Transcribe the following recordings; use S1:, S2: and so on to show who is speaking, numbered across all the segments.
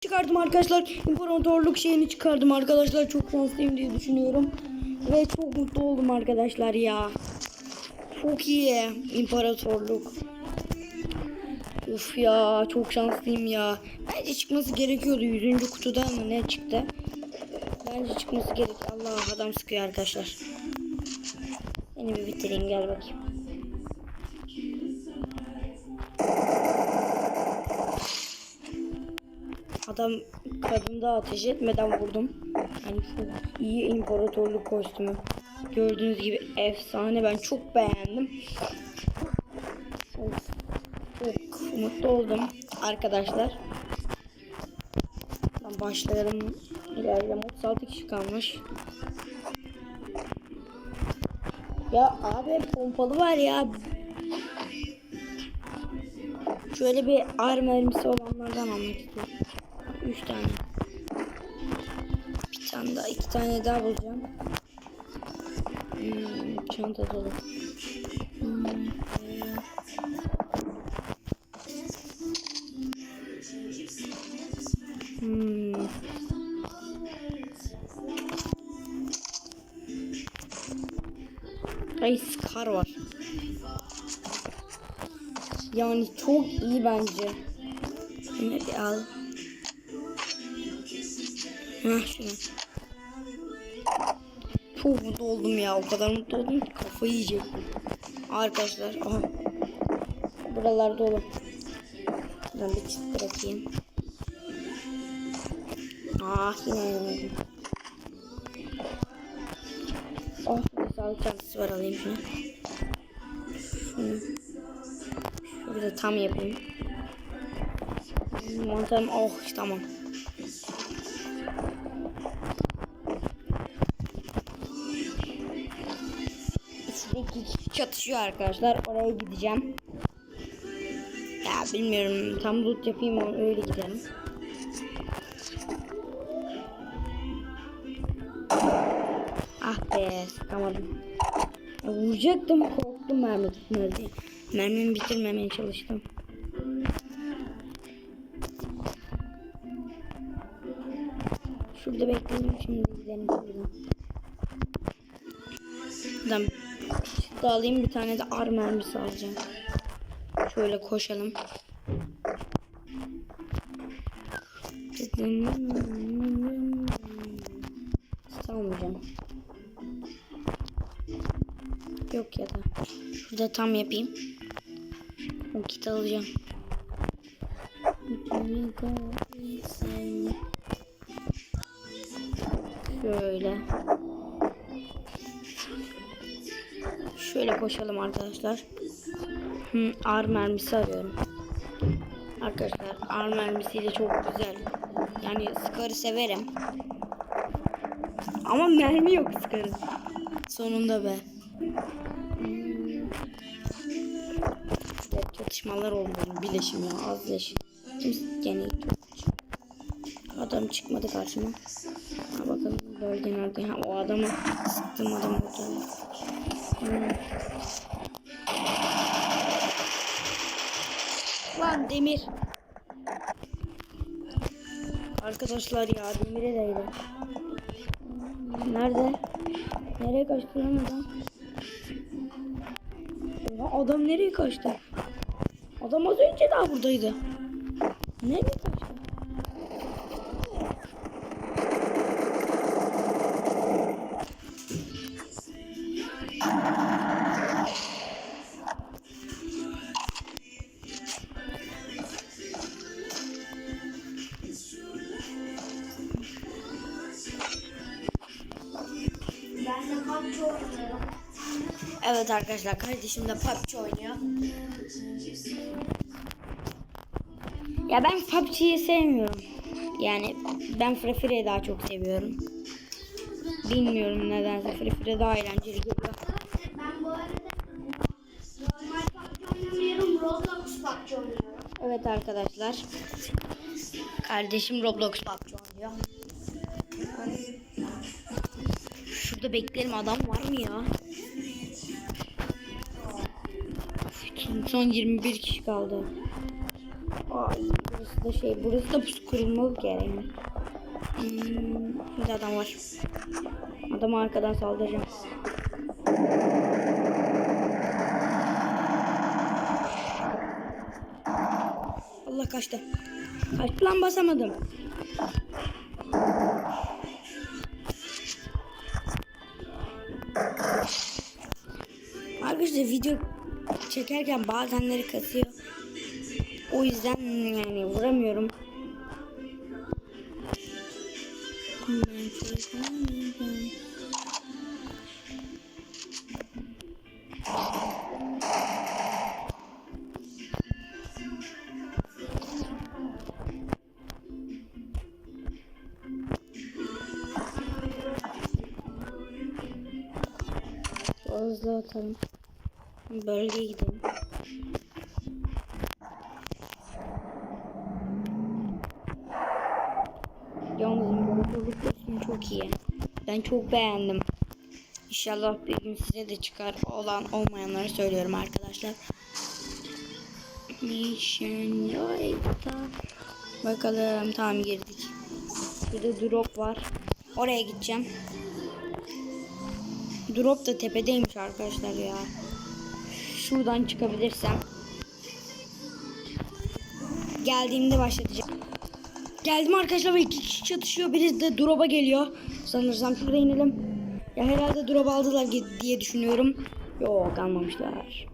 S1: çıkardım arkadaşlar. İmparatorluk şeyini çıkardım arkadaşlar. Çok şanslıyım diye düşünüyorum. Ve çok mutlu oldum arkadaşlar ya. Çok iyi imparatorluk. Uf ya çok şanslıyım ya. Bence çıkması gerekiyordu. 100. kutuda mı ne çıktı? Bence çıkması gerek. Allah adam sıkıyor arkadaşlar. Seni bir bitireyim gel bakayım. Adam kadında ateş etmeden vurdum. Yani çok iyi imparatorluk kostümü. Gördüğünüz gibi efsane. Ben çok beğendim. Of, çok mutlu oldum arkadaşlar. Ben başlayalım. İlerleyelim. 36 kişi kalmış. Ya abi pompalı var ya. Şöyle bir ar mermisi olanlardan almak istiyorum. 3 tane. Bir tane daha, iki tane daha bulacağım. Hmm, çanta dolu. Hmm. Ay Scar var. Yani çok iyi bence. Bir al. Çok mutlu oldum ya. O kadar mutlu oldum ki kafayı yiyecektim. Arkadaşlar. Aha. Buralar dolu. Ben bir çift bırakayım. Ah yine yemedim. Oh bir sağlık çantası var alayım şunu. Şunu. Şurada tam yapayım. Mantarım oh tamam. Çatışıyor arkadaşlar. Oraya gideceğim. Ya bilmiyorum. Tam loot yapayım onu öyle gidelim. Ah be sıkamadım. Ya, vuracaktım korktum mermi tutmaz diye. Mermimi bitirmemeye çalıştım. Şurada bekleyelim şimdi gidelim şuradan. Buradan da alayım bir tane de ar mermisi alacağım. Şöyle koşalım. Salmayacağım. Yok ya da. Şurada tam yapayım. O kit alacağım. Şöyle. Şöyle koşalım arkadaşlar. Hı, ar mermisi arıyorum. Arkadaşlar ar mermisiyle çok güzel. Yani Scar'ı severim. Ama mermi yok Scar'ın. Sonunda be. Evet, çatışmalar oldu. Bileşim ya az. Kim gene çok Adam çıkmadı karşıma. Ha bakalım bölge nerede? Ha o adamı sıktım adam orada. Lan demir. Arkadaşlar ya demire değdi. Nerede? Nereye kaçtı lan adam? Oha, adam nereye kaçtı? Adam az önce daha buradaydı. Nereye kaçtı? Evet arkadaşlar kardeşim de PUBG oynuyor. Ya ben PUBG'yi sevmiyorum. Yani ben Free Fire'yi daha çok seviyorum. Bilmiyorum nedense Free Fire daha eğlenceli geliyor. Evet arkadaşlar. Kardeşim Roblox PUBG oynuyor. Şurada bekleyelim adam var mı ya? Son 21 kişi kaldı. Ay Burası da şey, burası da pusu kurulmalı yani. Hmm, şimdi adam var. Adamı arkadan saldıracağım. Allah kaçtı. Kaç plan basamadım. Arkadaşlar video çekerken bazenleri kasıyor. O yüzden yani vuramıyorum. Hızlı atalım. Bölgeye gidelim. Yalnız imparatorluk kostümü çok iyi. Ben çok beğendim. İnşallah bir gün size de çıkar. Olan olmayanları söylüyorum arkadaşlar. Mission. Bakalım tamam girdik. Burada drop var. Oraya gideceğim. Drop da tepedeymiş arkadaşlar ya. Şuradan çıkabilirsem. Geldiğimde başlatacağım. Geldim arkadaşlar ve iki kişi çatışıyor. Birisi de drop'a geliyor. Sanırsam şurada inelim. Ya herhalde drop aldılar diye düşünüyorum. Yok almamışlar.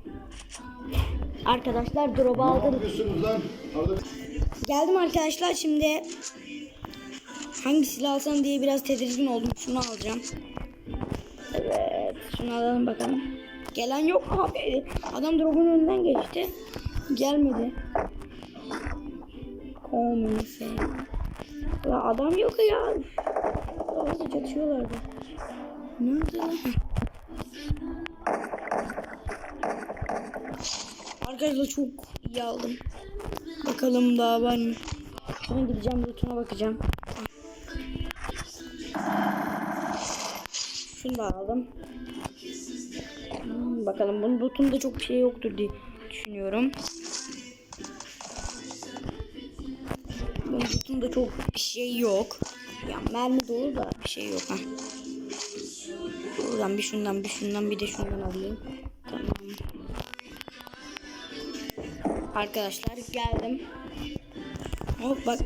S1: Arkadaşlar drop aldı.
S2: yapıyorsunuz lan? Arada
S1: Geldim arkadaşlar şimdi hangi silah alsam diye biraz tedirgin oldum. Şunu alacağım. Evet şunu alalım bakalım. Gelen yok abi. Adam drop'un önünden geçti. Gelmedi. Komünise. Ya adam yok ya. Orada çatışıyorlardı. Nerede lan? Arkadaşlar çok iyi aldım. Bakalım daha var mı? Sonra gideceğim lootuna bakacağım. Şunu da aldım. Bakalım bunun lootunda çok bir şey yoktur diye düşünüyorum. Bunun lootunda çok bir şey yok. Ya mermi dolu da bir şey yok ha. Buradan bir şundan bir şundan bir de şundan alayım. Tamam. Arkadaşlar geldim. Hop bak.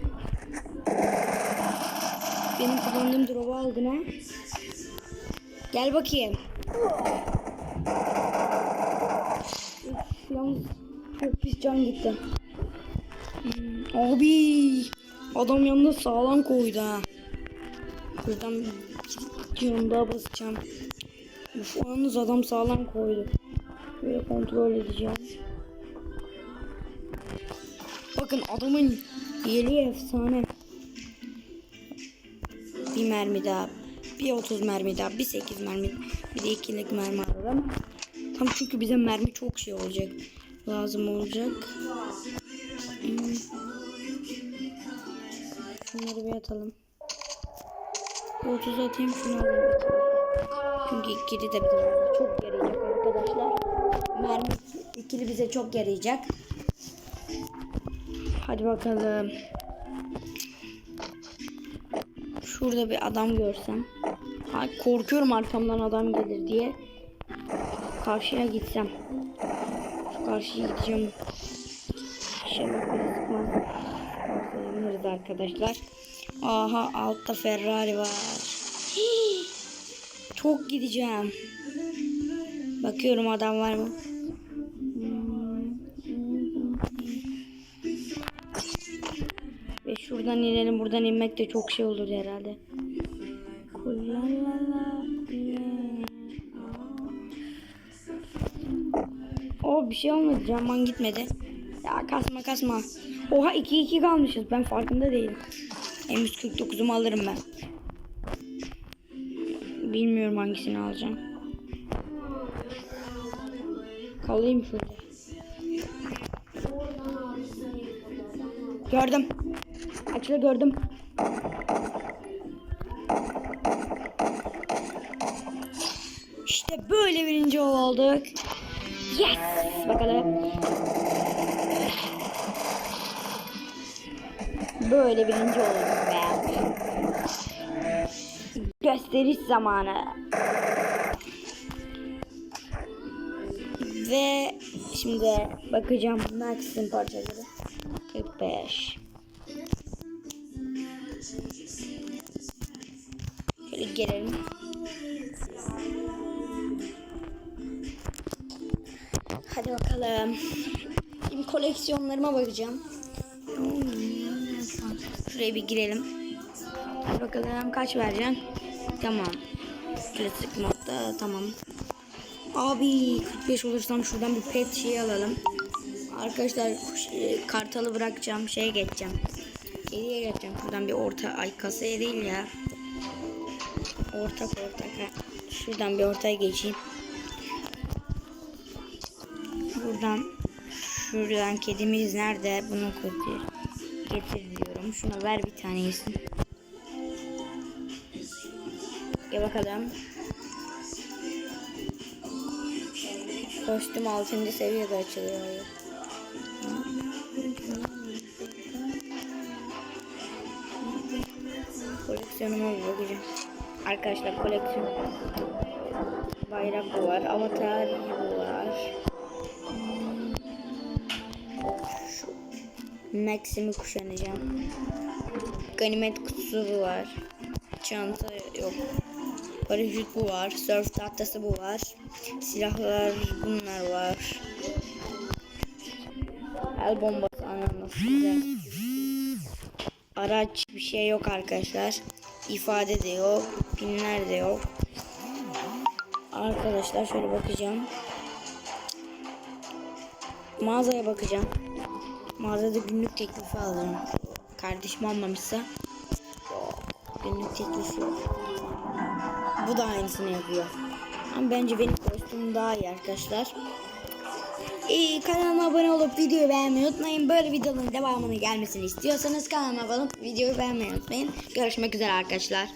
S1: Benim kullandığım drop'u aldın ha. Gel bakayım. Yalnız çok pis can gitti. Hmm, abi adam yanında sağlam koydu ha. Buradan yanım daha basacağım. Uf, yalnız adam sağlam koydu. Böyle kontrol edeceğim. Bakın adamın yeleği efsane. Bir mermi daha. Bir 30 mermi daha. Bir 8 mermi. Bir de ikilik mermi alırım. Tam çünkü bize mermi çok şey olacak. Lazım olacak. Şunları bir atalım. Bir 30 atayım şunu alayım. Çünkü ikili de bize çok yarayacak arkadaşlar. Mermi ikili bize çok yarayacak. Hadi bakalım. Şurada bir adam görsem. Korkuyorum arkamdan adam gelir diye. Karşıya gitsem. Şu karşıya gideceğim. İnşallah beni sıkmaz. Yanırız arkadaşlar. Aha altta Ferrari var. Çok gideceğim. Bakıyorum adam var mı? Ve şuradan inelim. Buradan inmek de çok şey olur herhalde. Bir şey olmadı. Caman gitmedi. Ya kasma kasma. Oha 2-2 kalmışız. Ben farkında değilim. M149'umu alırım ben. Bilmiyorum hangisini alacağım. Kalayım şurada. Gördüm. Açılı gördüm. İşte böyle birinci olduk. Yes! Bakalım. Böyle birinci oldum be. Gösteriş zamanı. Ve şimdi bakacağım Max'in parçaları. 45. Şöyle gelelim. Hadi bakalım. Şimdi koleksiyonlarıma bakacağım. Şuraya bir girelim. Hadi bakalım kaç vereceksin? Tamam. Klasik modda tamam. Abi 45 olursam şuradan bir pet şey alalım. Arkadaşlar e, kartalı bırakacağım. Şeye geçeceğim. Kediye geçeceğim. Şuradan bir orta ay kasaya değil ya. Ortak ortak. Şuradan bir ortaya geçeyim. Buradan şuradan kedimiz nerede? Bunu getir. Getir diyorum. Şuna ver bir tane yesin. Gel bakalım. Kostüm 6. seviyede açılıyor. Koleksiyonuma bir bakacağım. Arkadaşlar koleksiyon. Bayrak var. Avatar var. Maxim'i kuşanacağım. Ganimet kutusu var. Çanta yok. Paraşüt bu var. Surf tahtası bu var. Silahlar bunlar var. El bombası güzel. Araç bir şey yok arkadaşlar. İfade de yok. Pinler de yok. Arkadaşlar şöyle bakacağım. Mağazaya bakacağım. Mağazada günlük teklifi alırım. Kardeşim almamışsa. Günlük teklifi. Bu da aynısını yapıyor. Ama bence benim kostümüm daha iyi arkadaşlar. İyi kanalıma abone olup videoyu beğenmeyi unutmayın. Böyle videoların devamını gelmesini istiyorsanız kanalıma abone olup videoyu beğenmeyi unutmayın. Görüşmek üzere arkadaşlar.